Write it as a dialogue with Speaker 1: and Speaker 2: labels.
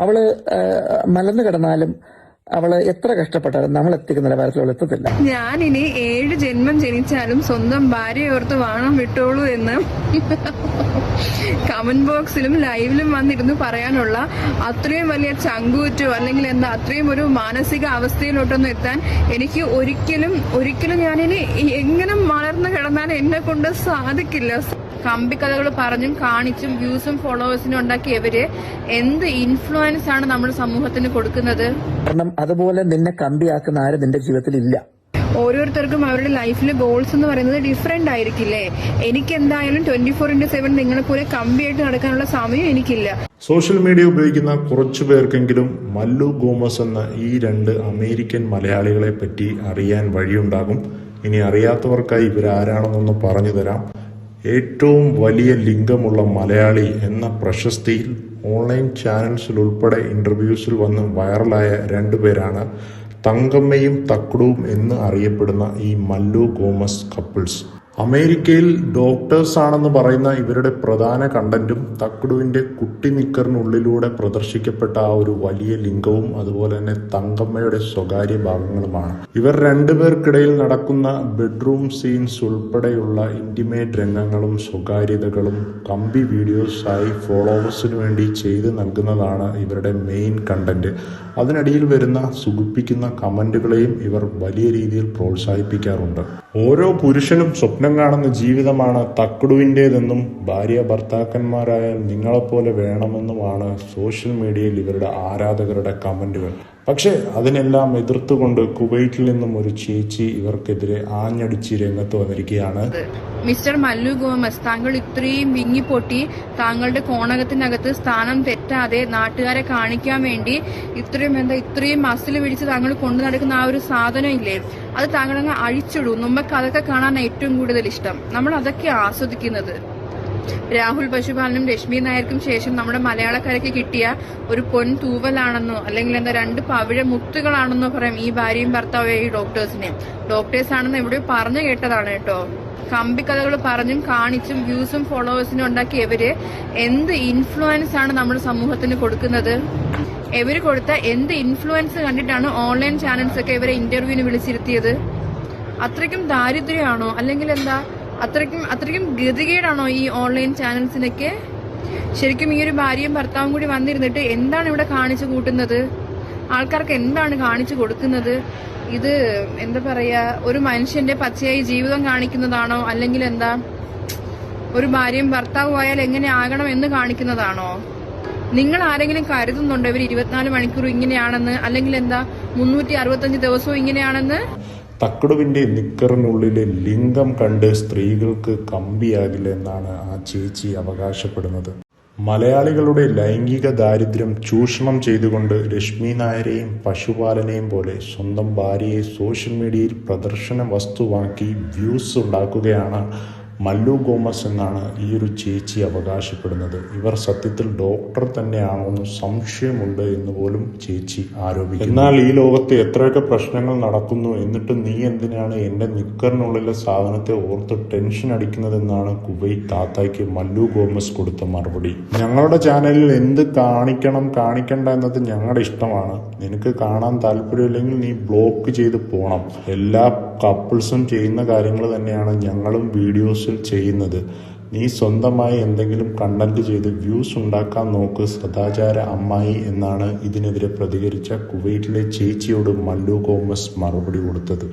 Speaker 1: അവൾ മലന്ന് കിടന്നാലും അവൾ എത്ര കഷ്ടപ്പെട്ടാലും നമ്മൾ എത്തിക്കുന്ന നിലവാരത്തിൽ എത്തത്തില്ല എത്തത്തില്ല.
Speaker 2: ഞാനിനി ഏഴ് ജന്മം ജനിച്ചാലും സ്വന്തം ഭാര്യ ഓർത്ത് വാണം വിട്ടോളൂ എന്ന് കമന്റ് ബോക്സിലും ലൈവിലും വന്നിരുന്നു പറയാനുള്ള അത്രയും വലിയ ചങ്കൂറ്റോ അല്ലെങ്കിൽ എന്താ അത്രയും ഒരു മാനസിക അവസ്ഥയിലോട്ടൊന്നും എത്താൻ എനിക്ക് ഒരിക്കലും ഒരിക്കലും ഞാനിനി എങ്ങനെ വളർന്നു കിടന്നാൽ എന്നെ കൊണ്ട് സാധിക്കില്ല. കമ്പിക്കഥകൾ പറഞ്ഞും കാണിച്ചും വ്യൂസും ഫോളോവേഴ്സിനും ഉണ്ടാക്കിയ ഇവർ എന്ത് ഇൻഫ്ലുവൻസ് ആണ് നമ്മുടെ സമൂഹത്തിന് കൊടുക്കുന്നത്?
Speaker 1: കാരണം അതുപോലെ നിന്നെ കമ്പിയാക്കുന്ന ആരും നിന്റെ ജീവിതത്തിൽ ഇല്ല.
Speaker 2: ഓരോരുത്തർക്കും അവരുടെ ലൈഫിലെ ഗോൾസ് എന്ന് പറയുന്നത് ഡിഫറെന്റ് ആയിരിക്കില്ലേ? എനിക്ക് എന്തായാലും ട്വന്റി ഫോർ ഇന്റു സെവൻ നിങ്ങളെ പോലെ കമ്പിയായിട്ട് നടക്കാനുള്ള സമയം എനിക്കില്ല.
Speaker 3: സോഷ്യൽ മീഡിയ ഉപയോഗിക്കുന്ന കുറച്ചു പേർക്കെങ്കിലും മല്ലു ഗോമസ് എന്ന ഈ രണ്ട് അമേരിക്കൻ മലയാളികളെ പറ്റി അറിയാൻ വഴിയുണ്ടാകും. ഇനി അറിയാത്തവർക്കായി ഇവരാരാണെന്നൊന്ന് പറഞ്ഞു തരാം. ഏറ്റവും വലിയ ലിംഗമുള്ള മലയാളി എന്ന പ്രശസ്തിയിൽ ഓൺലൈൻ ചാനൽസിൽ ഉൾപ്പെടെ ഇന്റർവ്യൂസിൽ വന്ന് വൈറലായ രണ്ടുപേരാണ് തങ്കമ്മയും തക്കുടുവും എന്ന് അറിയപ്പെടുന്ന ഈ മല്ലു ഗോമസ് കപ്പിൾസ്. അമേരിക്കയിൽ ഡോക്ടേഴ്സ് ആണെന്ന് പറയുന്ന ഇവരുടെ പ്രധാന കണ്ടന്റും തക്കുടുവിന്റെ കുട്ടി നിക്കറിനുള്ളിലൂടെ പ്രദർശിക്കപ്പെട്ട ആ ഒരു വലിയ ലിംഗവും അതുപോലെ തന്നെ തങ്കമ്മയുടെ സ്വകാര്യ ഭാഗങ്ങളുമാണ്. ഇവർ രണ്ടുപേർക്കിടയിൽ നടക്കുന്ന ബെഡ്റൂം സീൻസ് ഉൾപ്പെടെയുള്ള ഇന്റിമേറ്റ് രംഗങ്ങളും സ്വകാര്യതകളും കമ്പി വീഡിയോസായി ഫോളോവേഴ്സിന് വേണ്ടി ചെയ്ത് നൽകുന്നതാണ് ഇവരുടെ മെയിൻ കണ്ടന്റ്. അതിനടിയിൽ വരുന്ന സുഖിപ്പിക്കുന്ന കമന്റുകളെയും ഇവർ വലിയ രീതിയിൽ പ്രോത്സാഹിപ്പിക്കാറുണ്ട്. ഓരോ പുരുഷനും കാണുന്ന ജീവിതമാണ് തക്കുടുവിന്റേതെന്നും ഭാര്യ ഭർത്താക്കന്മാരായ നിങ്ങളെപ്പോലെ വേണമെന്നുമാണ് സോഷ്യൽ മീഡിയയിൽ ഇവരുടെ ആരാധകരുടെ കമന്റുകൾ പക്ഷേ അതിനെല്ലാം എതിർത്തുകൊണ്ട് കുവൈറ്റിൽ നിന്നും ഒരു ചേച്ചി ഇവർക്കെതിരെ ആഞ്ഞടിച്ച് രംഗത്ത് വന്നിരിക്കുകയാണ്.
Speaker 2: മിസ്റ്റർ മല്ലു ഗോമസ് താങ്കൾ ഇത്രയും വിങ്ങിപ്പൊട്ടി താങ്കളുടെ കോണകത്തിനകത്ത് സ്ഥാനം തെറ്റാതെ നാട്ടുകാരെ കാണിക്കാൻ വേണ്ടി ഇത്രയും എന്താ ഇത്രയും മസിൽ പിടിച്ച് താങ്കൾ കൊണ്ടു നടക്കുന്ന ആ ഒരു സാധനം ഇല്ലേ? അത് താങ്കൾ അങ്ങ് അഴിച്ചിടൂ. നമുക്ക് അതൊക്കെ കാണാൻ ഏറ്റവും കൂടുതൽ ഇഷ്ടം. നമ്മൾ അതൊക്കെ ആസ്വദിക്കുന്നത്. രാഹുൽ പശുപാലനും രശ്മി നായർക്കും ശേഷം നമ്മുടെ മലയാളക്കരയ്ക്ക് കിട്ടിയ ഒരു പൊൻ തൂവലാണെന്നോ അല്ലെങ്കിൽ എന്താ രണ്ട് പവിഴ മുത്തുകളാണെന്നോ പറയാം ഈ ഭാര്യയും ഭർത്താവും ഈ ഡോക്ടേഴ്സിനെ. ഡോക്ടേഴ്സ് ആണെന്ന് എവിടെയോ പറഞ്ഞു കേട്ടതാണ് കേട്ടോ. കമ്പിക്കഥകൾ പറഞ്ഞും കാണിച്ചും വ്യൂസും ഫോളോവേഴ്സിനും ഉണ്ടാക്കിയ ഇവർ എന്ത് ഇൻഫ്ലുവൻസ് ആണ് നമ്മുടെ സമൂഹത്തിന് കൊടുക്കുന്നത്? ഇവർ കൊടുത്ത എന്ത് ഇൻഫ്ലുവൻസ് കണ്ടിട്ടാണ് ഓൺലൈൻ ചാനൽസ് ഒക്കെ ഇവരെ ഇന്റർവ്യൂവിന് വിളിച്ചിരുത്തിയത്? അത്രയ്ക്കും ദാരിദ്ര്യമാണോ? അല്ലെങ്കിൽ എന്താ അത്രയ്ക്കും അത്രയ്ക്കും ഗതികേടാണോ ഈ ഓൺലൈൻ ചാനൽസിനൊക്കെ ശരിക്കും ഈ ഒരു ഭാര്യയും ഭർത്താവും കൂടി വന്നിരുന്നിട്ട് എന്താണ് ഇവിടെ കാണിച്ചു കൂട്ടുന്നത്? ആൾക്കാർക്ക് എന്താണ് കാണിച്ചു കൊടുക്കുന്നത്? ഇത് എന്താ പറയാ ഒരു മനുഷ്യന്റെ പച്ചയായി ജീവിതം കാണിക്കുന്നതാണോ? അല്ലെങ്കിൽ എന്താ ഒരു ഭാര്യയും ഭർത്താവും ആയാൽ എങ്ങനെ ആകണം എന്ന് കാണിക്കുന്നതാണോ? നിങ്ങൾ ആരെങ്കിലും കരുതുന്നുണ്ടോ? ഇവർ ഇരുപത്തിനാല് മണിക്കൂർ ഇങ്ങനെയാണെന്ന്? അല്ലെങ്കിൽ എന്താ മുന്നൂറ്റി അറുപത്തഞ്ച് ദിവസവും ഇങ്ങനെയാണെന്ന്?
Speaker 3: തക്കടുവിന്റെ നിക്കറിനുള്ളിലെ ലിംഗം കണ്ട് സ്ത്രീകൾക്ക് കമ്പിയാകില്ല എന്നാണ് ആ ചേച്ചി അവകാശപ്പെടുന്നത്. മലയാളികളുടെ ലൈംഗിക ദാരിദ്ര്യം ചൂഷണം ചെയ്തുകൊണ്ട് രശ്മി നായരെയും പശുപാലനെയും പോലെ സ്വന്തം ഭാര്യയെ സോഷ്യൽ മീഡിയയിൽ പ്രദർശന വസ്തുവാക്കി വ്യൂസ് ഉണ്ടാക്കുകയാണ് മല്ലു ഗോമസ് എന്നാണ് ഈ ഒരു ചേച്ചി അവകാശപ്പെടുന്നത്. ഇവർ സത്യത്തിൽ ഡോക്ടർ തന്നെയാണോ എന്ന് സംശയമുണ്ട് എന്ന് പോലും ചേച്ചി ആരോപിക്കുന്നു. എന്നാൽ ഈ ലോകത്ത് എത്രയൊക്കെ പ്രശ്നങ്ങൾ നടക്കുന്നു എന്നിട്ട് നീ എന്തിനാണ് എന്റെ നിക്കറിനുള്ളിലെ സാധനത്തെ ഓർത്ത് ടെൻഷൻ അടിക്കുന്നതെന്നാണ് കുവൈറ്റ് താത്തായ്ക്ക് മല്ലു ഗോമസ് കൊടുത്ത മറുപടി. ഞങ്ങളുടെ ചാനലിൽ എന്ത് കാണിക്കണം കാണിക്കണ്ട എന്നത് ഞങ്ങളുടെ ഇഷ്ടമാണ്. നിനക്ക് കാണാൻ താല്പര്യമില്ലെങ്കിൽ നീ ബ്ലോക്ക് ചെയ്ത് പോകണം എല്ലാ കപ്പിൾസും ചെയ്യുന്ന കാര്യങ്ങൾ തന്നെയാണ് ഞങ്ങളും വീഡിയോസിൽ ചെയ്യുന്നത്. നീ സ്വന്തമായി എന്തെങ്കിലും കണ്ടന്റ് ചെയ്ത് വ്യൂസ് ഉണ്ടാക്കാൻ നോക്ക് സദാചാര അമ്മായി എന്നാണ് ഇതിനെതിരെ പ്രതികരിച്ച കുവൈറ്റിലെ ചേച്ചിയോട് മല്ലു കോമസ് മറുപടി കൊടുത്തത്.